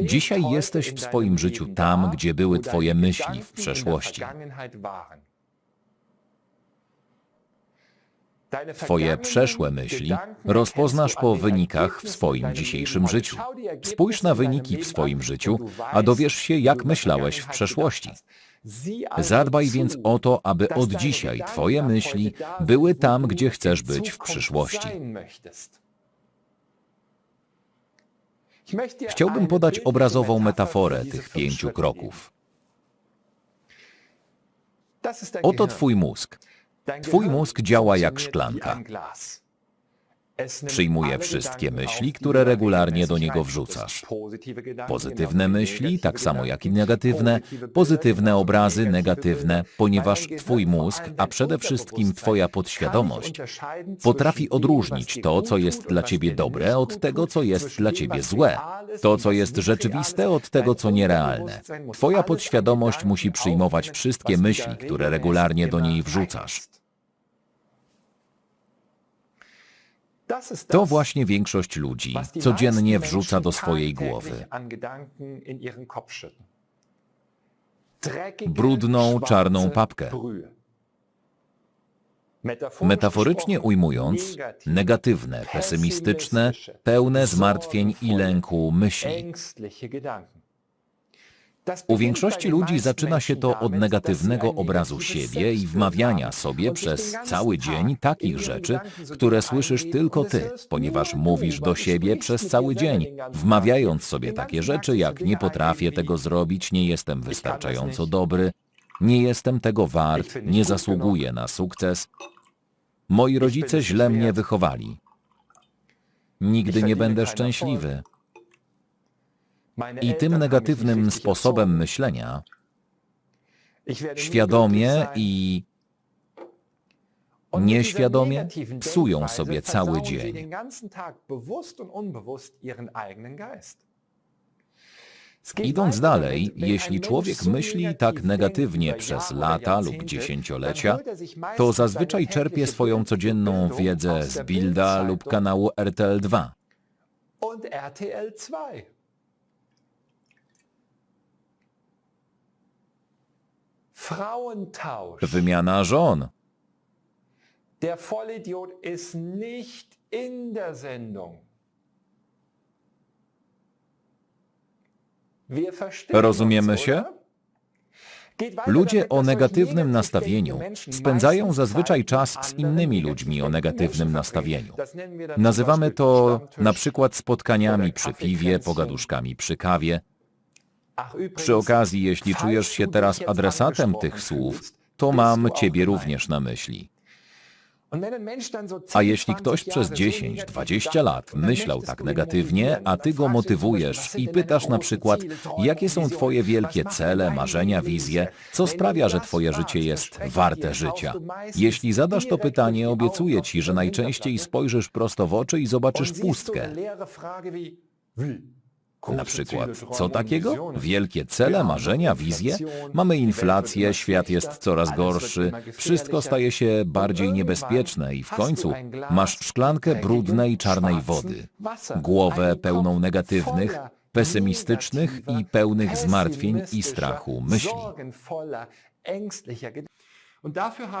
Dzisiaj jesteś w swoim życiu tam, gdzie były Twoje myśli w przeszłości. Twoje przeszłe myśli rozpoznasz po wynikach w swoim dzisiejszym życiu. Spójrz na wyniki w swoim życiu, a dowiesz się, jak myślałeś w przeszłości. Zadbaj więc o to, aby od dzisiaj Twoje myśli były tam, gdzie chcesz być w przyszłości. Chciałbym podać obrazową metaforę tych pięciu kroków. Oto Twój mózg. Twój mózg działa jak szklanka. Przyjmuje wszystkie myśli, które regularnie do niego wrzucasz. Pozytywne myśli, tak samo jak i negatywne, pozytywne obrazy, negatywne, ponieważ Twój mózg, a przede wszystkim Twoja podświadomość, potrafi odróżnić to, co jest dla Ciebie dobre, od tego, co jest dla Ciebie złe, to, co jest rzeczywiste, od tego, co nierealne. Twoja podświadomość musi przyjmować wszystkie myśli, które regularnie do niej wrzucasz. To właśnie większość ludzi codziennie wrzuca do swojej głowy. Brudną, czarną papkę. Metaforycznie ujmując, negatywne, pesymistyczne, pełne zmartwień i lęku myśli. U większości ludzi zaczyna się to od negatywnego obrazu siebie i wmawiania sobie przez cały dzień takich rzeczy, które słyszysz tylko ty, ponieważ mówisz do siebie przez cały dzień, wmawiając sobie takie rzeczy jak nie potrafię tego zrobić, nie jestem wystarczająco dobry, nie jestem tego wart, nie zasługuję na sukces. Moi rodzice źle mnie wychowali. Nigdy nie będę szczęśliwy. I tym negatywnym sposobem myślenia świadomie i nieświadomie psują sobie cały dzień. Idąc dalej, jeśli człowiek myśli tak negatywnie przez lata lub dziesięciolecia, to zazwyczaj czerpie swoją codzienną wiedzę z Bilda lub kanału RTL 2. und RTL 2. Frauentausch. Wymiana żon. Der Vollidiot ist nicht in der Sendung. Rozumiemy się? Ludzie o negatywnym nastawieniu spędzają zazwyczaj czas z innymi ludźmi o negatywnym nastawieniu. Nazywamy to na przykład spotkaniami przy piwie, pogaduszkami przy kawie. Przy okazji, jeśli czujesz się teraz adresatem tych słów, to mam ciebie również na myśli. Und wenn ein Mensch dann so 10, A jeśli 20 ktoś przez Jahre so 10-20 negativ lat myślał tak negatywnie, a ty go motywujesz i pytasz na przykład, jakie są twoje wielkie cele, marzenia, wizje, co sprawia, że twoje życie jest warte życia. Jeśli zadasz to pytanie, obiecuję ci, że najczęściej spojrzysz prosto w oczy i zobaczysz pustkę. Na przykład, co takiego? Wielkie cele, marzenia, wizje? Mamy inflację, świat jest coraz gorszy, wszystko staje się bardziej niebezpieczne i w końcu masz szklankę brudnej, czarnej wody, głowę pełną negatywnych, pesymistycznych i pełnych zmartwień i strachu myśli.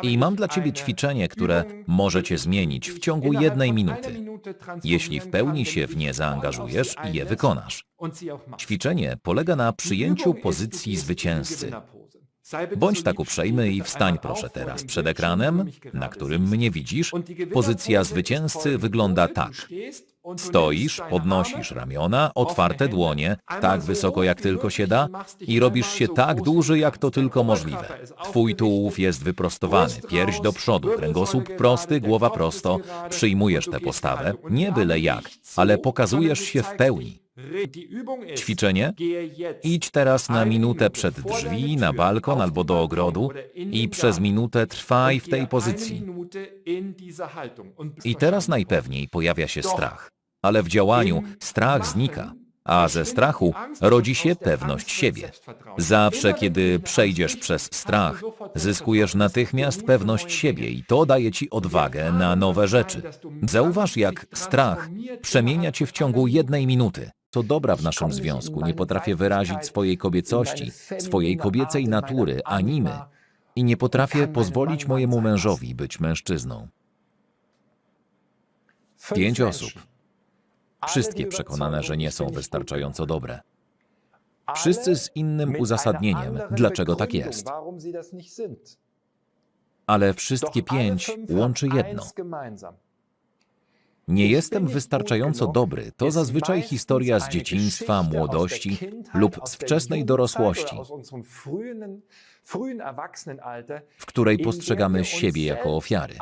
I mam dla Ciebie ćwiczenie, które może Cię zmienić w ciągu jednej minuty, jeśli w pełni się w nie zaangażujesz i je wykonasz. Ćwiczenie polega na przyjęciu pozycji zwycięzcy. Bądź tak uprzejmy i wstań proszę teraz przed ekranem, na którym mnie widzisz. Pozycja zwycięzcy wygląda tak. Stoisz, podnosisz ramiona, otwarte dłonie, tak wysoko jak tylko się da i robisz się tak duży jak to tylko możliwe. Twój tułów jest wyprostowany, pierś do przodu, kręgosłup prosty, głowa prosto. Przyjmujesz tę postawę, nie byle jak, ale pokazujesz się w pełni. Ćwiczenie? Idź teraz na minutę przed drzwi, na balkon albo do ogrodu i przez minutę trwaj w tej pozycji. I teraz najpewniej pojawia się strach. Ale w działaniu strach znika, a ze strachu rodzi się pewność siebie. Zawsze, kiedy przejdziesz przez strach, zyskujesz natychmiast pewność siebie i to daje ci odwagę na nowe rzeczy. Zauważ, jak strach przemienia cię w ciągu jednej minuty. Co dobra w naszym związku, nie potrafię wyrazić swojej kobiecości, swojej kobiecej natury, animy i nie potrafię pozwolić mojemu mężowi być mężczyzną. Pięć osób. Wszystkie przekonane, że nie są wystarczająco dobre. Wszyscy z innym uzasadnieniem, dlaczego tak jest. Ale wszystkie pięć łączy jedno. Nie jestem wystarczająco dobry. To zazwyczaj historia z dzieciństwa, młodości lub z wczesnej dorosłości, w której postrzegamy siebie jako ofiary.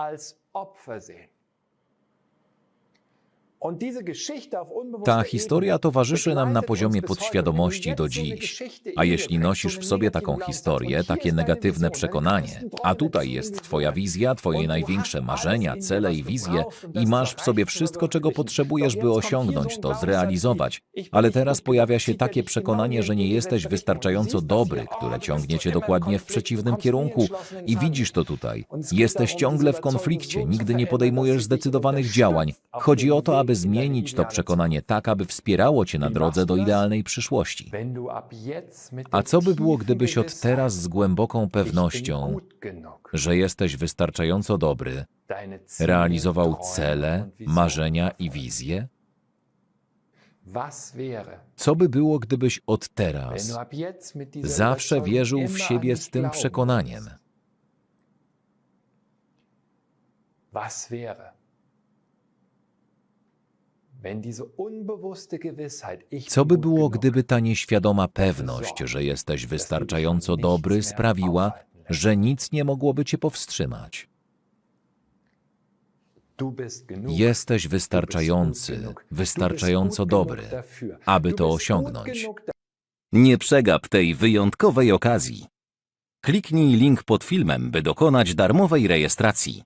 Ta historia towarzyszy nam na poziomie podświadomości do dziś. A jeśli nosisz w sobie taką historię, takie negatywne przekonanie, a tutaj jest Twoja wizja, Twoje największe marzenia, cele i wizje, i masz w sobie wszystko, czego potrzebujesz, by osiągnąć to, zrealizować, ale teraz pojawia się takie przekonanie, że nie jesteś wystarczająco dobry, które ciągnie cię dokładnie w przeciwnym kierunku, i widzisz to tutaj. Jesteś ciągle w konflikcie, nigdy nie podejmujesz zdecydowanych działań. Chodzi o to, aby zmienić to przekonanie tak, aby wspierało cię na drodze do idealnej przyszłości. A co by było, gdybyś od teraz z głęboką pewnością, że jesteś wystarczająco dobry, realizował cele, marzenia i wizje? Co by było, gdybyś od teraz zawsze wierzył w siebie z tym przekonaniem? Was wäre, Co by było, gdyby ta nieświadoma pewność, że jesteś wystarczająco dobry, sprawiła, że nic nie mogłoby cię powstrzymać? Jesteś wystarczający, wystarczająco dobry, aby to osiągnąć. Nie przegap tej wyjątkowej okazji. Kliknij link pod filmem, by dokonać darmowej rejestracji.